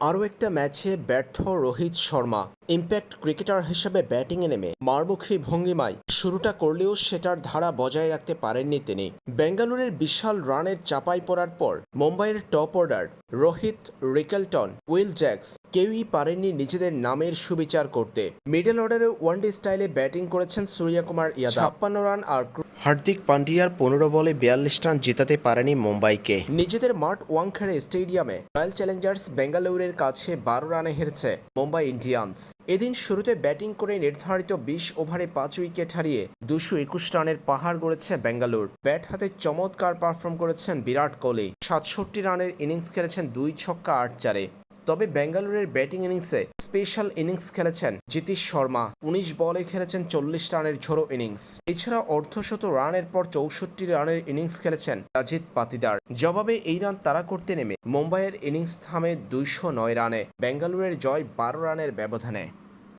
আরও একটা ম্যাচে ব্যর্থ রোহিত শর্মা। ইম্প্যাক্ট ক্রিকেটার হিসেবে ব্যাটিংয়ে নেমে মারমুখী ভঙ্গিমায়। শুরুটা করলেও সেটার ধারা বজায় রাখতে পারেননি তিনি। বেঙ্গালুরের বিশাল রানের চাপাই পড়ার পর মুম্বাইয়ের top order Rohit Rickelton, Will Jacks কেউই পারেননি নিজেদের নামের সুবিচার করতে। মিডল অর্ডারে ওয়ানডে স্টাইলে ব্যাটিং করেছেন সূর্যকুমার ইয়াদব। ছাপ্পান্ন রান আর হার্দিক পান্ডিয়ার পনেরো বলে বিয়াল্লিশ রান জেতাতে পারেনি মুম্বাইকে। নিজেদের মাঠ ওয়াংখেড়ে স্টেডিয়ামে রয়্যাল চ্যালেঞ্জার্স বেঙ্গালুরুর কাছে বারো রানে হেরেছে মুম্বাই ইন্ডিয়ান্স। এদিন শুরুতে ব্যাটিং করে নির্ধারিত বিশ ওভারে পাঁচ উইকেট হারিয়ে দুশো একুশ রানের পাহাড় গড়েছে বেঙ্গালুর। ব্যাট হাতে চমৎকার পারফর্ম করেছেন বিরাট কোহলি। সাতষট্টি রানের ইনিংস খেলেছেন দুই ছক্কা আট চারে। তবে ব্যাঙ্গালোরের ব্যাটিং ইনিংসে স্পেশাল ইনিংস খেলেছেন জিতিশ শর্মা। উনিশ বলে খেলেছেন চল্লিশ রানের ঝোড়ো ইনিংস। এছাড়া অর্ধশত রানের পর চৌষট্টি রানের ইনিংস খেলেছেন রাজিত পাতিদার। জবাবে এই রান তারা করতে নেমে মুম্বাইয়ের ইনিংস থামে দুইশো নয় রানে। ব্যাঙ্গালোরের জয় বারো রানের ব্যবধানে।